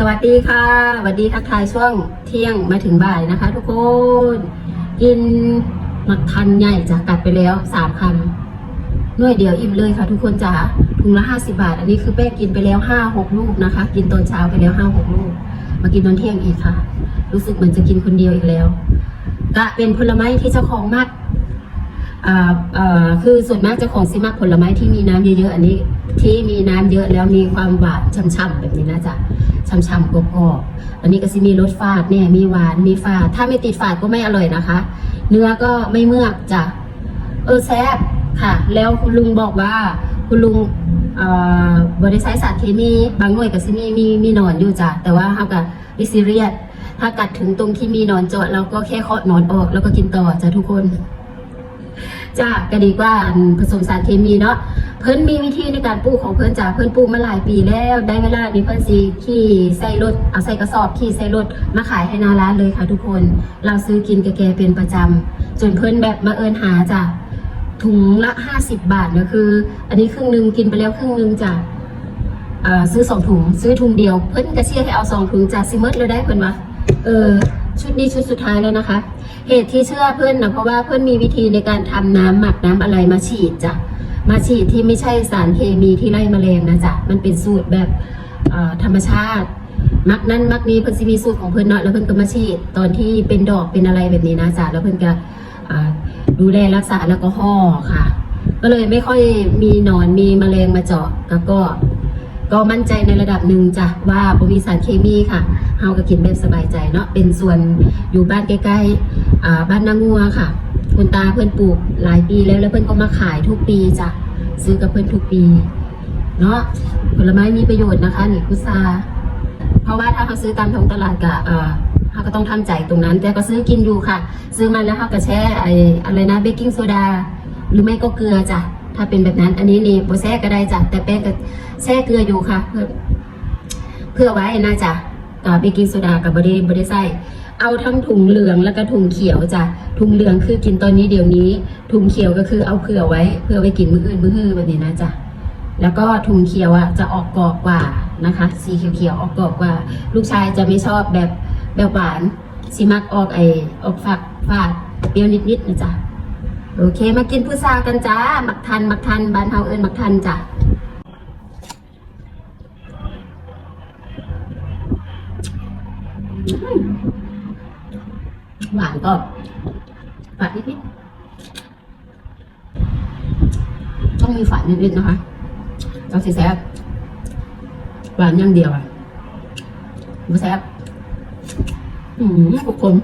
สวัสดีค่ะสวัสดีทักทายช่วงเที่ยงมาถึงบ่ายนะคะ ทุกคน กินหมักทันใหญ่จะกัดไปแล้วสามคำหน่วยเดียวอิ่มเลยค่ะ ทุกคนจ๋าถุงละห้าสิบาท อันนี้คือแป้งกินไปแล้วห้าหกลูกนะคะ กินตอนเช้าไปแล้วห้าหกลูก มากินตอนเที่ยงอีกค่ะ รู้สึกเหมือนจะกินคนเดียวอีกแล้วกะเป็นผลไม้ที่เจ้าของมากอ่าอ่าคือส่วนมากเจะของซิมักผลไม้ที่มีน้ำเยอะๆ อันนี้ ที่มีน้ำเยอะแล้วมีความหวานช่ำๆแบบนี้นะจ๊ะ ช่ำๆกรอบๆอันนี้ก็จะมีรสฝาดเนี่ยมีหวานมีฝาด ถ้าไม่ติดฝาดก็ไม่อร่อยนะคะ เนื้อก็ไม่เมือกจ้ะเออแซ่บค่ะ แล้วคุณลุงบอกว่าคุณลุงเอ่อบริษัทสารเคมีบางหน่วยก็จะมีมีมีนอนอยู่จ้ะแต่ว่าเขากับดิซีเรียสถ้ากัดถึงตรงที่มีนอนเจาะเราก็แค่เคาะนอนออก แล้วก็กินต่อจ้ะทุกคน จ้าก็ดีกว่าผสมสารเคมีเนาะเพิ่นมีวิธีในการปลูกของเพิ่นจ้าเพิ่นปลูกมาหลายปีแล้ว ได้เวลานี้เพิ่นสิขี่ใส่รถเอาใส่กระสอบขี่ใส่รถมาขายให้นาร้านเลยค่ะทุกคน เราซื้อกินกับแกเป็นประจำจนเพิ่นแบบมาเอินหาจ้ะถุงละ 50 บาทเนี่ยคือ อันนี้ครึ่งนึงกินไปแล้วครึ่งนึงจ้ะซื้อสองถุง ซื้อถุงเดียว เพิ่นกระเชียให้เอาสองถุงจ้ะซิเมิร์ดเลยได้เพิ่นวะเออชุดนี้ชุดสุดท้ายแล้วนะคะ เหตุที่เชื่อเพื่อนนะเพราะว่าเพื่อนมีวิธีในการทำน้ำหมักน้ำอะไรมาฉีดจ้ะมาฉีดที่ไม่ใช่สารเคมีที่ไล่แมลงนะจ๊ะมันเป็นสูตรแบบธรรมชาติ มักนั้นมักนี้เพิ่นสิมีสูตรของเพิ่นเนาะแล้วเพิ่นก็มาฉีดตอนที่เป็นดอกเป็นอะไรแบบนี้นะจ๊ะแล้วเพิ่นก็ดูแลรักษาแล้วก็ห่อค่ะ ก็เลยไม่ค่อยมีหนอนมีแมลงมาเจาะแล้วก็ ก็มั่นใจในระดับหนึ่งจ้ะว่าบมีสารเคมีค่ะเฮาก็กินแบบสบายใจเนาะเป็นส่วนอยู่บ้านใกล้ๆบ้านนางัวค่ะ คุณตาเพื่อนปลูกหลายปีแล้วแล้วเพื่อนก็มาขายทุกปีจ้ะซื้อกับเพื่อนทุกปีเนาะผลไม้มีประโยชน์นะคะนี่พุทราเพราะว่าถ้าเขาซื้อตามท้องตลาดกะเอ่อเขาก็ต้องทำใจตรงนั้น แต่ก็ซื้อกินอยู่ค่ะ ซื้อมาแล้วเขาก็แช่ไอ้อะไรนะเบกกิ้งโซดาหรือไม่ก็เกลือจ้ะ ถ้าเป็นแบบนั้น อันนี้นี่โบแซ่ก็ได้จ้ะแต่แป้งก็แช่เกลืออยู่ค่ะ เพื่อเพื่อไว้นะจ้ะกับเบกกิ้งโซดากับบริบริใส่เอาทั้งถุงเหลืองแล้วก็ถุงเขียวจ้ะถุงเหลืองคือกินตอนนี้เดี๋ยวนี้ ถุงเขียวก็คือเอาเผื่อไว้เพื่อไว้กินมื้ออื่นมื้อฮือแบบนี้นะจ๊ะแล้วก็ถุงเขียวอะจะออกกรอบกว่านะคะ สีเขียวๆออกกรอบกว่า ลูกชายจะไม่ชอบแบบแบบหวานสิมักออกไอออกฝักฝาดเปรี้ยวนิดๆนะจ๊ะ โอเค มากินพุทรากันจ้าหมักทันหมักทันบ้านเฮาเอิญหมักทันจ้ะหวานก็ฝาดนิดๆต้องมีฝาดนิดๆนะคะต้องสิแซ่บหวานอย่างเดียวอะบ่แซ่บอืมทุกคน